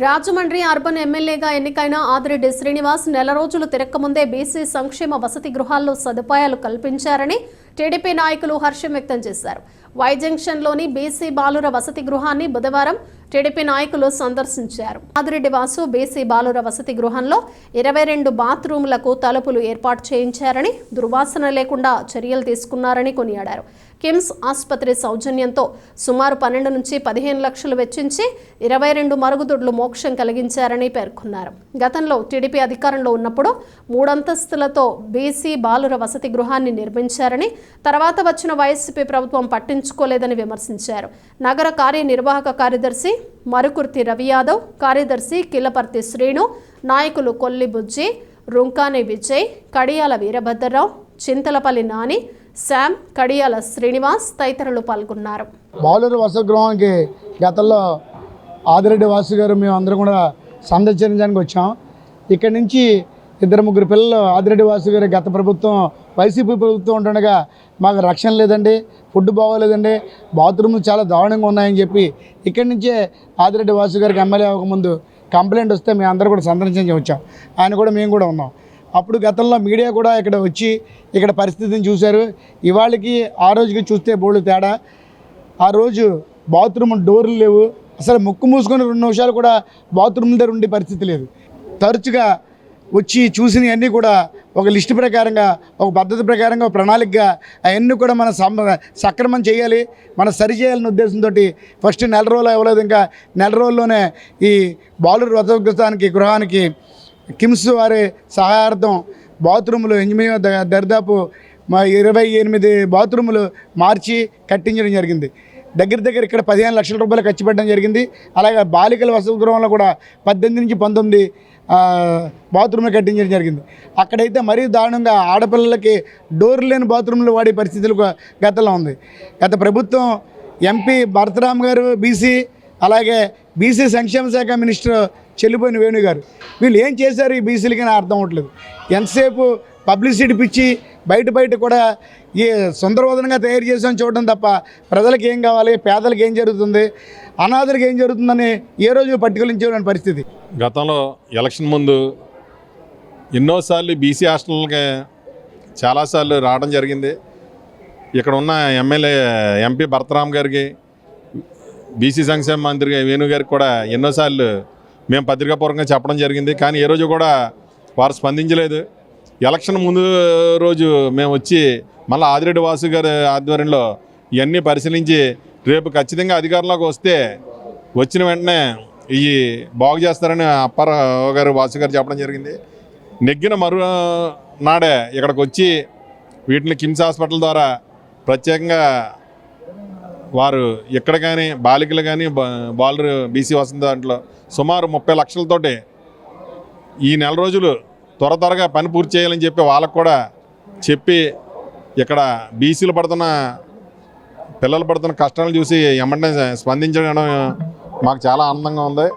Rajahmundry urban ఎమ్మెల్యేగా ఎన్నికైన ఆదిరెడ్డి శ్రీనివాస్ నెల రోజులు తిరక్కముందే బీసీ సంక్షేమ వసతి గృహాల్లో సదుపాయాలు కల్పించారని టీడీపీ నాయకులు హర్షం వ్యక్తం చేశారు. వై జంక్షన్లోని బీసీ బాలుర వసతి గృహాన్ని బుధవారం టీడీపీ నాయకులు సందర్శించారు. ఆదిరెడ్డి వాసు బీసీ బాలుర వసతి గృహంలో ఇరవై రెండు బాత్రూములకు తలుపులు ఏర్పాటు చేయించారని దుర్వాసన లేకుండా చర్యలు తీసుకున్నారని కొనియాడారు. కిమ్స్ ఆసుపత్రి సౌజన్యంతో సుమారు పన్నెండు నుంచి పదిహేను లక్షలు వెచ్చించి ఇరవై రెండు మరుగుదొడ్లు మోక్షం కలిగించారని పేర్కొన్నారు. గతంలో టీడీపీ అధికారంలో ఉన్నప్పుడు మూడంతస్తులతో బీసీ బాలుర వసతి గృహాన్ని నిర్మించారని తర్వాత వచ్చిన వైఎస్పీ ప్రభుత్వం పట్టించుకోలేదని విమర్శించారు. నగర కార్యనిర్వాహక కార్యదర్శి మరుకుర్తి రవి యాదవ్ కార్యదర్శి కిల్లపర్తి శ్రీను నాయకులు కొల్లి బుజ్జి రుంకాని విజయ్ కడియాల వీరభద్రరావు చింతలపల్లి నాని శామ్ కడియాల శ్రీనివాస్ తదితరులు పాల్గొన్నారు. బాలూరు వసతిగృహానికి గతంలో ఆదిరెడ్డి వాసు గారు మేము అందరం కూడా సందర్శించడానికి వచ్చాం. ఇక్కడి నుంచి ఇద్దరు ముగ్గురు పిల్లలు ఆదిరెడ్డి వాసు గారు గత ప్రభుత్వం వైసీపీ ప్రభుత్వం ఉంటుండగా మాకు రక్షణ లేదండి ఫుడ్ బాగోలేదండి బాత్రూమ్లు చాలా దారుణంగా ఉన్నాయని చెప్పి ఇక్కడి నుంచే ఆదిరెడ్డి వాసు గారికి ఎమ్మెల్యే అవ్వకముందు కంప్లైంట్ వస్తే మేము అందరూ కూడా సందర్శించి వచ్చాం. ఆయన కూడా మేము కూడా ఉన్నాం. అప్పుడు గతంలో మీడియా కూడా ఇక్కడ వచ్చి ఇక్కడ పరిస్థితిని చూశారు. ఇవాళకి ఆ రోజుకి చూస్తే బోళ్ళు తేడా. ఆ రోజు బాత్రూమ్ డోర్లు లేవు. అసలు ముక్కు మూసుకొని రెండు నిమిషాలు కూడా బాత్రూమ్ దగ్గర ఉండే పరిస్థితి లేదు. తరచుగా వచ్చి చూసినవన్నీ కూడా ఒక లిస్టు ప్రకారంగా ఒక పద్ధతి ప్రకారంగా ఒక ప్రణాళికగా అవన్నీ కూడా మనం సమ సక్రమం చేయాలి. మనం సరి చేయాలనే ఉద్దేశంతో ఫస్ట్ నెల రోజులు అవ్వలేదు. ఇంకా నెల రోజుల్లోనే ఈ బాలుడు వసతిగృహానికి గృహానికి కిమ్స్ వారి సహాయార్థం బాత్రూములు ఇంజనీర్ దాదాపు దరిదాపు మా ఇరవై ఎనిమిది బాత్రూములు మార్చి కట్టించడం జరిగింది. దగ్గర దగ్గర ఇక్కడ పదిహేను లక్షల రూపాయలు ఖర్చు పెట్టడం జరిగింది. అలాగే బాలికల వసతి గృహంలో కూడా పద్దెనిమిది నుంచి పంతొమ్మిది బాత్రూమ్లు కట్టించడం జరిగింది. అక్కడైతే మరీ దారుణంగా ఆడపిల్లలకి డోర్ లేని బాత్రూమ్లు వాడే పరిస్థితులు గతంలో ఉంది. గత ప్రభుత్వం ఎంపీ భరతరామ్ గారు బీసీ అలాగే బీసీ సంక్షేమ శాఖ మినిస్టర్ చెల్లిపోయిన వేణు గారు. వీళ్ళు ఏం చేశారు ఈ బీసీలకి అర్థం అవ్వట్లేదు. ఎంతసేపు పబ్లిసిటీ పిచ్చి బయట బయట కూడా ఈ సుందరవదనంగా తయారు చేసామని చూడడం తప్ప ప్రజలకు ఏం కావాలి పేదలకు ఏం జరుగుతుంది అనాథులకు ఏం జరుగుతుందని ఏ రోజు పట్టుకలించేవాని పరిస్థితి? గతంలో ఎలక్షన్ ముందు ఎన్నోసార్లు బీసీ హాస్టల్కి చాలాసార్లు రావడం జరిగింది. ఇక్కడ ఉన్న ఎమ్మెల్యే ఎంపీ భరతరామ్ గారికి బీసీ సంక్షేమ మంత్రి వేణు గారికి కూడా ఎన్నోసార్లు మేము పత్రికాపూర్వకంగా చెప్పడం జరిగింది. కానీ ఏ రోజు కూడా వారు స్పందించలేదు. ఎలక్షన్ ముందు రోజు మేము వచ్చి మళ్ళీ ఆదిరెడ్డి వాసు గారి ఆధ్వర్యంలో ఇవన్నీ పరిశీలించి రేపు ఖచ్చితంగా అధికారంలోకి వస్తే వచ్చిన వెంటనే ఇవి బాగు చేస్తారని అప్పారావు గారు వాసు గారు చెప్పడం జరిగింది. నెగ్గిన మరు నాడే ఇక్కడికి వచ్చి వీటిని కిమ్స్ హాస్పిటల్ ద్వారా ప్రత్యేకంగా వారు ఇక్కడ కానీ బాలికలు కానీ బాలరు బీసీ వసంత దాంట్లో సుమారు ముప్పై లక్షలతోటి ఈ నెల రోజులు త్వర త్వరగా పని పూర్తి చేయాలని చెప్పి వాళ్ళకు కూడా చెప్పి ఇక్కడ బీసీలు పడుతున్న పిల్లలు పడుతున్న కష్టాలు చూసి ఎమ్మెల్యే స్పందించడం మాకు చాలా ఆనందంగా ఉంది.